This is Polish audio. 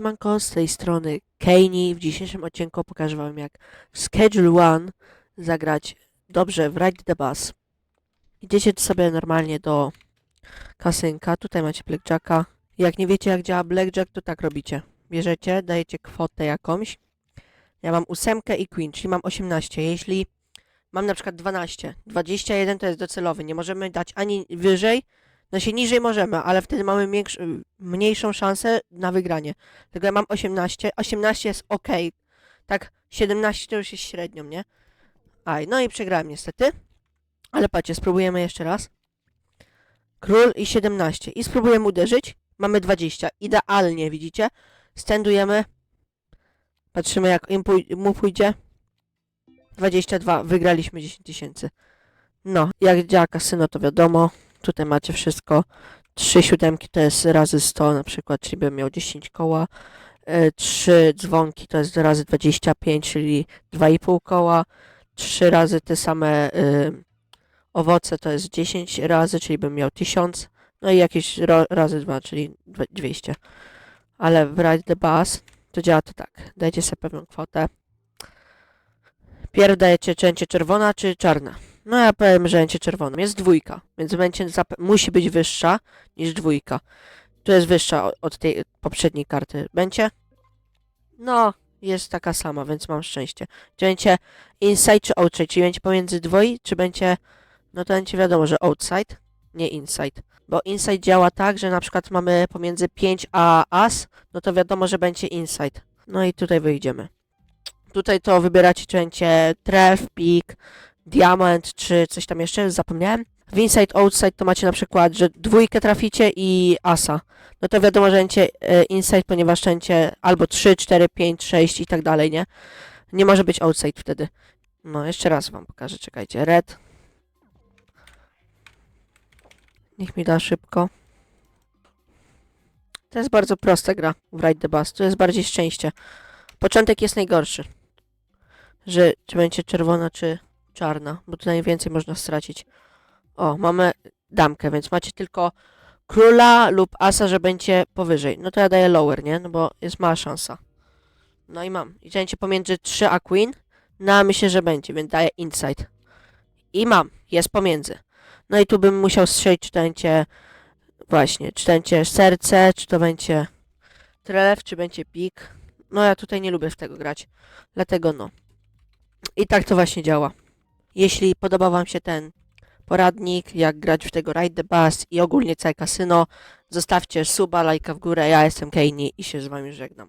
siemanko, z tej strony Kejni. W dzisiejszym odcinku pokażę wam jak w Schedule One zagrać dobrze w Ride the Bus. Idziecie sobie normalnie do kasynka, tutaj macie Blackjacka. Jak nie wiecie jak działa Blackjack, to tak robicie. Bierzecie, dajecie kwotę jakąś. Ja mam ósemkę i Queen, czyli mam 18. Jeśli mam na przykład 12, 21 to jest docelowy, nie możemy dać ani wyżej, no się niżej możemy, ale wtedy mamy mniejszą szansę na wygranie. Tylko ja mam 18. 18 jest ok. Tak, 17 to już jest średnią, nie? Aj, no i przegrałem niestety. Ale patrzcie, spróbujemy jeszcze raz. Król i 17. I spróbujemy uderzyć. Mamy 20. Idealnie, widzicie? Stendujemy. Patrzymy jak im pój- mu pójdzie. 22. Wygraliśmy 10 tysięcy. No, jak działa kasyno to wiadomo. Tutaj macie wszystko. Trzy siódemki to jest razy 100 na przykład, czyli bym miał 10 koła. E, Trzy dzwonki to jest razy 25, czyli 2,5 koła. Trzy razy te same y, owoce to jest 10 razy, czyli bym miał 1000. No i jakieś ro, razy 2, czyli dwa- 200. Ale w Ride the Bus to działa to tak. Dajcie sobie pewną kwotę. Pierw dajecie cięcie czerwona czy czarna. No ja powiem, że będzie czerwoną. Jest dwójka, więc będzie musi być wyższa niż dwójka. Tu jest wyższa od tej poprzedniej karty. Będzie? No, jest taka sama, więc mam szczęście. Czy będzie inside czy outside? Czy będzie pomiędzy dwoi, czy będzie... No to będzie wiadomo, że outside, nie inside. Bo inside działa tak, że na przykład mamy pomiędzy 5 a as, no to wiadomo, że będzie inside. No i tutaj wyjdziemy. Tutaj to wybieracie, czy będzie tref, pik, diament, czy coś tam jeszcze, zapomniałem. W inside, outside to macie na przykład, że dwójkę traficie i asa. No to wiadomo, że będzie inside, ponieważ będzie albo 3, 4, 5, 6 i tak dalej, nie? Nie może być outside wtedy. No, jeszcze raz wam pokażę, czekajcie. Red. Niech mi da szybko. To jest bardzo prosta gra w Ride the Bus. To jest bardziej szczęście. Początek jest najgorszy. Że czy będzie czerwona, czy czarna, bo tu najwięcej można stracić. O, mamy damkę, więc macie tylko króla lub asa, że będzie powyżej. No to ja daję lower, nie? No bo jest mała szansa. No i mam. I będzie pomiędzy 3 a queen. No myślę, że będzie, więc daję inside. I mam. Jest pomiędzy. No i tu bym musiał strzelić, czy to będzie właśnie, czy to będzie serce, czy to będzie trelew, czy będzie pik. No ja tutaj nie lubię w tego grać. Dlatego no. I tak to właśnie działa. Jeśli podoba Wam się ten poradnik, jak grać w tego Ride the Bus i ogólnie całe kasyno, zostawcie suba, lajka w górę. Ja jestem Kejni i się z Wami żegnam.